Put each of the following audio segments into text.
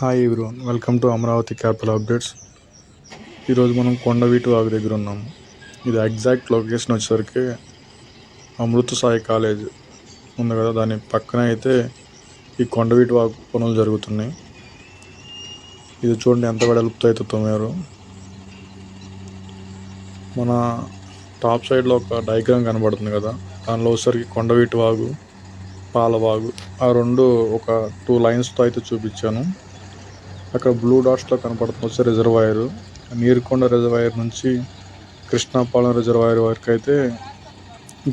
Hi everyone welcome to Amaravati capital updates ఈరోజు మనం కొండవీటి వాగు దగ్గర ఉన్నాము ఇది ఎగ్జాక్ట్ లొకేషన్ వచ్చేసరికి అమృత సాయి కాలేజ్ ఉంది కదా దాని పక్కన అయితే ఈ కొండవీటి వాగు పనులు జరుగుతున్నాయి. ఇది చూడండి ఎంత వెడల్పుతో అయితే తొమ్మారు మన టాప్ సైడ్లో ఒక డయాగ్రామ్ కనబడుతుంది కదా దానిలో వచ్చేసరికి కొండవీటి వాగు పాలవాగు ఆ రెండు ఒక టూ లైన్స్తో అయితే చూపించాను. అక్కడ బ్లూ డాట్స్లో కనపడుతుంది వచ్చే రిజర్వాయర్ నీరుకొండ రిజర్వాయర్ నుంచి కృష్ణాపాలెం రిజర్వాయర్ వరకు అయితే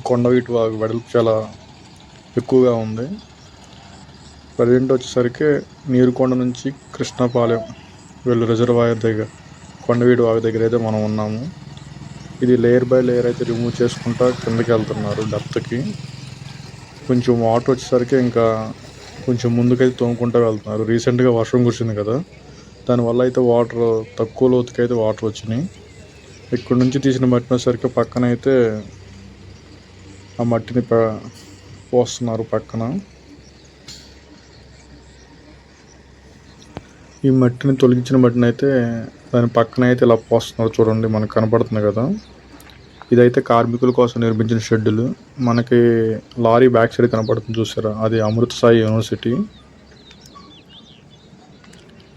కొండవీటి వాగు వెడల్పు చాలా ఎక్కువగా ఉంది. ప్రజెంట్ వచ్చేసరికి నీరుకొండ నుంచి కృష్ణాపాలెం వీళ్ళు రిజర్వాయర్ దగ్గర కొండవీటి వాగు దగ్గర అయితే మనం ఉన్నాము. ఇది లేయర్ బై లేయర్ అయితే రిమూవ్ చేసుకుంటా కిందకి వెళ్తున్నారు డెప్త్కి. కొంచెం వాటర్ వచ్చేసరికి ఇంకా కొంచెం ముందుకైతే తోముకుంటూ వెళ్తున్నారు. రీసెంట్గా వర్షం కురిసింది కదా. దానివల్ల అయితే వాటర్ తక్కువ లోతుకి అయితే వాటర్ వచ్చినాయి. ఇక్కడ నుంచి తీసిన మట్టిన వచ్చేసరికి పక్కన అయితే ఆ మట్టిని ప- పోస్తున్నారు పక్కన. ఈ మట్టిని తొలగించిన మట్టిని అయితే దాని పక్కన అయితే ఇలా పోస్తున్నారు. చూడండి మనకు కనపడుతుంది కదా. ఇదైతే కార్మికుల కోసం నిర్మించిన షెడ్యూల్ మనకి లారీ బ్యాక్ సైడ్ కనపడుతుంది చూసారా? అది అమృత సాయి యూనివర్సిటీ.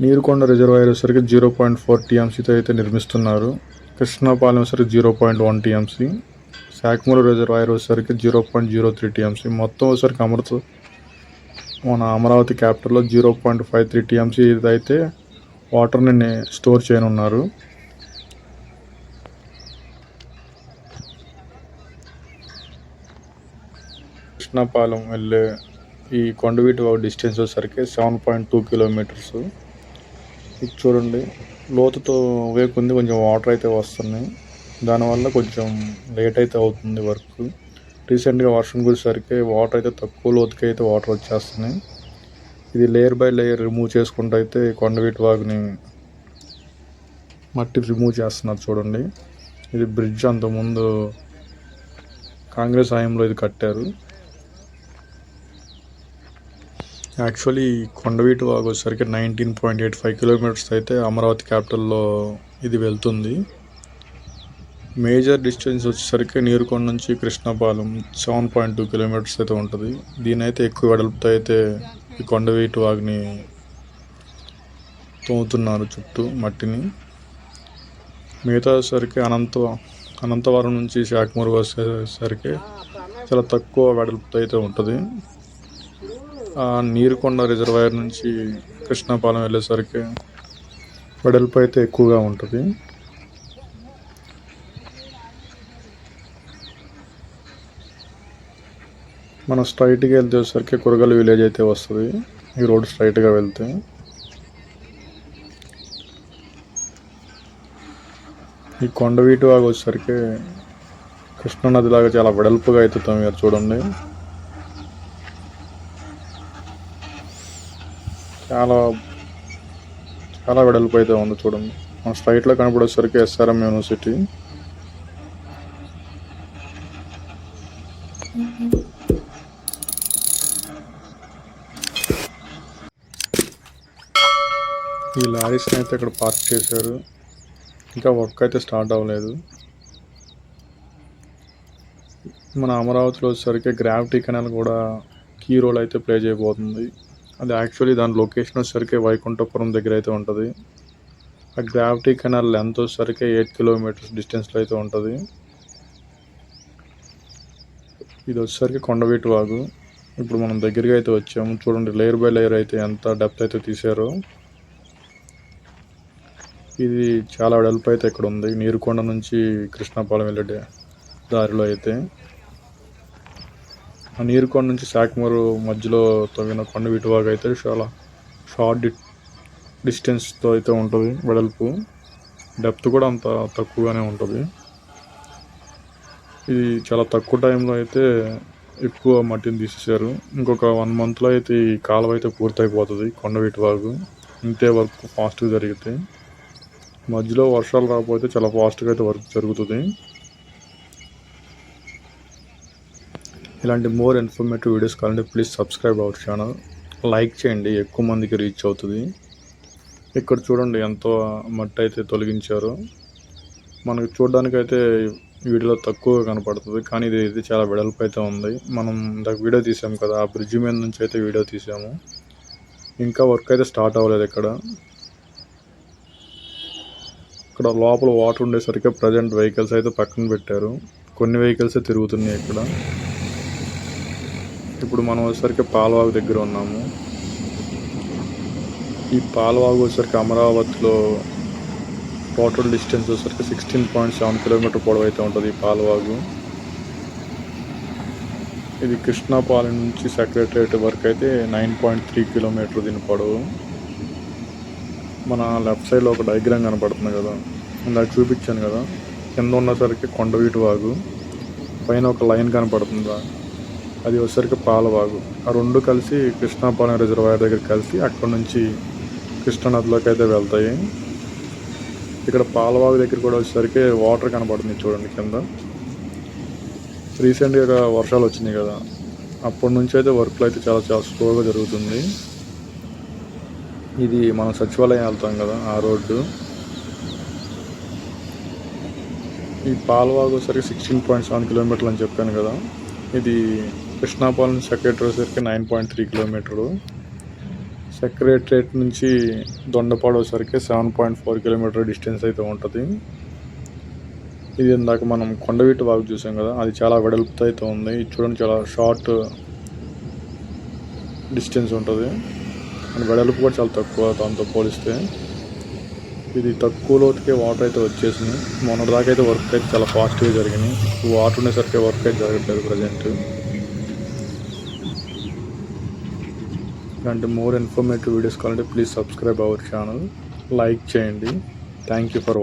నీరుకొండ రిజర్వాయర్ వచ్చరికి జీరో పాయింట్ ఫోర్ టీఎంసీతో అయితే నిర్మిస్తున్నారు. కృష్ణాపాలెం వచ్చరికి zero point one TMC. Sakhamuru reservoir వచ్చరికి zero point zero three TMC. మొత్తం వచ్చరికి అమృత మన Amaravati క్యాపిటల్లో zero point five three TMC అయితే వాటర్ని స్టోర్ చేయనున్నారు. కృష్ణాపాలెం వెళ్ళే ఈ కొండవీటి వాగు డిస్టెన్స్ వచ్చేసరికి సెవెన్ పాయింట్ టూ కిలోమీటర్స్ ఇది చూడండి లోతుతో వేకుంది కొంచెం వాటర్ అయితే వస్తున్నాయి. దానివల్ల కొంచెం లేట్ అయితే అవుతుంది వర్క్ రీసెంట్గా వర్షం కురిసరికి వాటర్ అయితే తక్కువ లోతుకి అయితే వాటర్ వచ్చేస్తున్నాయి. ఇది లేయర్ బై లేయర్ రిమూవ్ చేసుకుంటూ అయితే కొండవీటి వాగుని మట్టి రిమూవ్ చేస్తున్నారు చూడండి. ఇది బ్రిడ్జ్ అంతకుముందు కాంగ్రెస్ హయాంలో ఇది కట్టారు. యాక్చువల్లీ కొండవీటి వాగు వచ్చేసరికి nineteen point eight five kilometres అయితే అమరావతి క్యాపిటల్లో ఇది వెళ్తుంది. మేజర్ డిస్టెన్స్ వచ్చేసరికి నీరుకొండ నుంచి Krishnapalem seven point two kilometres అయితే ఉంటుంది. దీని అయితే ఎక్కువ వెడల్పుతో అయితే ఈ కొండవీటి వాగుని తోముతున్నారు చుట్టూ మట్టిని. మిగతా వచ్చేసరికి అనంత అనంతవరం నుంచి శాఖమూరు వచ్చేసరికి చాలా తక్కువ వెడల్పుతో అయితే ఉంటుంది. నీరుకొండ రిజర్వాయర్ నుంచి కృష్ణాపాలెం వెళ్ళేసరికి వెడల్పు అయితే ఎక్కువగా ఉంటుంది. మనం స్ట్రైట్గా వెళ్తేసరికి వచ్చేసరికి కురగల్ విలేజ్ అయితే వస్తుంది. ఈ రోడ్ స్ట్రైట్గా వెళ్తే. ఈ కొండవీటి వాగు వచ్చేసరికి కృష్ణానది లాగా చాలా వెడల్పుగా అయితే మీరు చూడండి. చాలా చాలా వెడల్పు అయితే ఉంది చూడండి. మన స్ట్రైట్లో కనపడేసరికి ఎస్ఆర్ఎం యూనివర్సిటీ ఈ లారీస్ని అయితే ఇక్కడ పార్క్ చేశారు. ఇంకా వర్క్ అయితే స్టార్ట్ అవ్వలేదు. మన అమరావతిలో వచ్చేసరికి గ్రావిటీ కెనాల్ కూడా కీ రోల్ అయితే ప్లే చేయబోతుంది. అది యాక్చువల్లీ దాని లొకేషన్ వచ్చేసరికి వైకుంఠపురం దగ్గర అయితే ఉంటుంది. ఆ గ్రావిటీ కెనాల్ లెంత్ వచ్చేసరికి ఎయిట్ కిలోమీటర్స్ డిస్టెన్స్లో అయితే ఉంటుంది. ఇది వచ్చేసరికి కొండవీటి వాగు. ఇప్పుడు మనం దగ్గరగా అయితే వచ్చాము. చూడండి లేయర్ బై లేయర్ అయితే ఎంత డెప్త్ అయితే తీసారో ఇది చాలా వెడల్పు అయితే ఇక్కడ ఉంది. నీరుకొండ నుంచి కృష్ణాపాలెం వెళ్ళే దారిలో అయితే. నీరుకొండ నుంచి శాఖమూరు మధ్యలో తవ్విన కొండ విటువాగా అయితే చాలా షార్ట్ డి డిస్టెన్స్తో అయితే ఉంటుంది వెడల్పు. డెప్త్ కూడా అంత తక్కువగానే ఉంటుంది. ఇది చాలా తక్కువ టైంలో అయితే ఎక్కువ మట్టిని తీసేశారు. ఇంకొక వన్ మంత్లో అయితే ఈ కాలువ అయితే పూర్తయిపోతుంది కొండ వాగు ఇంతే వర్క్ ఫాస్ట్గా జరిగితే. మధ్యలో వర్షాలు రాకపోతే చాలా ఫాస్ట్గా అయితే వర్క్ జరుగుతుంది. ఇలాంటి మోర్ ఇన్ఫర్మేటివ్ వీడియోస్ కావాలంటే please subscribe our channel like చేయండి ఎక్కువ మందికి రీచ్ అవుతుంది. ఇక్కడ చూడండి ఎంతో మట్టి అయితే తొలగించారు. మనకు చూడడానికైతే వీడియోలో తక్కువగా కనపడుతుంది కానీ ఇది ఇది చాలా వెడల్పు అయితే ఉంది. మనం ఇందాక వీడియో తీసాం కదా ఆ బ్రిడ్జ్ మీద నుంచి అయితే వీడియో తీసాము. ఇంకా వర్క్ అయితే స్టార్ట్ అవ్వలేదు ఇక్కడ. ఇక్కడ లోపల వాటర్ ఉండేసరికి ప్రజెంట్ వెహికల్స్ అయితే పక్కన పెట్టారు. కొన్ని వెహికల్స్ తిరుగుతున్నాయి ఇక్కడ. ఇప్పుడు మనం వచ్చేసరికి పాలవాగు దగ్గర ఉన్నాము. ఈ పాలవాగు వచ్చేసరికి అమరావతిలో టోటల్ డిస్టెన్స్ వచ్చేసరికి సిక్స్టీన్ పాయింట్ సెవెన్ కిలోమీటర్ పొడవు అయితే ఉంటుంది ఈ పాలవాగు. ఇది కృష్ణాపాలెం నుంచి సెక్రటరేట్ వరకు అయితే నైన్ పాయింట్ త్రీ కిలోమీటర్ దీని పొడవు. మన లెఫ్ట్ సైడ్లో ఒక డయాగ్రామ్ కనపడుతుంది కదా. ఇందాక చూపించాను కదా. కింద ఉన్నసరికి కొండవీటి వాగు. పైన ఒక లైన్ కనపడుతుందా? అది వచ్చేసరికి పాలవాగు. ఆ రెండు కలిసి కృష్ణాపాలెం రిజర్వాయర్ దగ్గర కలిసి అక్కడ నుంచి కృష్ణానదిలోకి అయితే వెళ్తాయి. ఇక్కడ పాలవాగు దగ్గర కూడా వచ్చేసరికి వాటర్ కనబడుతుంది చూడండి కింద. రీసెంట్గా వర్షాలు వచ్చినాయి కదా. అప్పటి నుంచి అయితే వర్క్లు అయితే చాలా చాలా స్లోగా జరుగుతుంది. ఇది మనం సచివాలయం వెళ్తాం కదా ఆ రోడ్డు. ఈ పాలవాగు వచ్చేసరికి సిక్స్టీన్ పాయింట్ సెవెన్ కిలోమీటర్లు అని చెప్పాను కదా. ఇది కృష్ణాపాలెం సెక్రటరీ వచ్చేసరికి నైన్ పాయింట్ త్రీ కిలోమీటర్లు సెక్రటరేట్ నుంచి దొండపాడు వచ్చేసరికి seven point four kilometre distance అయితే ఉంటుంది. ఇది ఇందాక మనం కొండవీటి వాగు చూసాం కదా అది చాలా వెడల్పుతో అయితే ఉంది. ఇది చూడండి చాలా షార్ట్ డిస్టెన్స్ ఉంటుంది. అండ్ వెడల్పు కూడా చాలా తక్కువ దాంతో పోలిస్తే. ఇది తక్కువ లోతుకే వాటర్ అయితే వచ్చేసింది. మొన్నటిదాకా అయితే వర్క్ అయితే చాలా ఫాస్ట్గా జరిగినాయి. వాటర్ ఉండేసరికి వర్క్ అయితే జరగట్లేదు ప్రజెంట్. ఇలాంటి మోర్ ఇన్ఫర్మేటివ్ వీడియోస్ కావాలంటే please subscribe our channel like చేయండి. Thank you for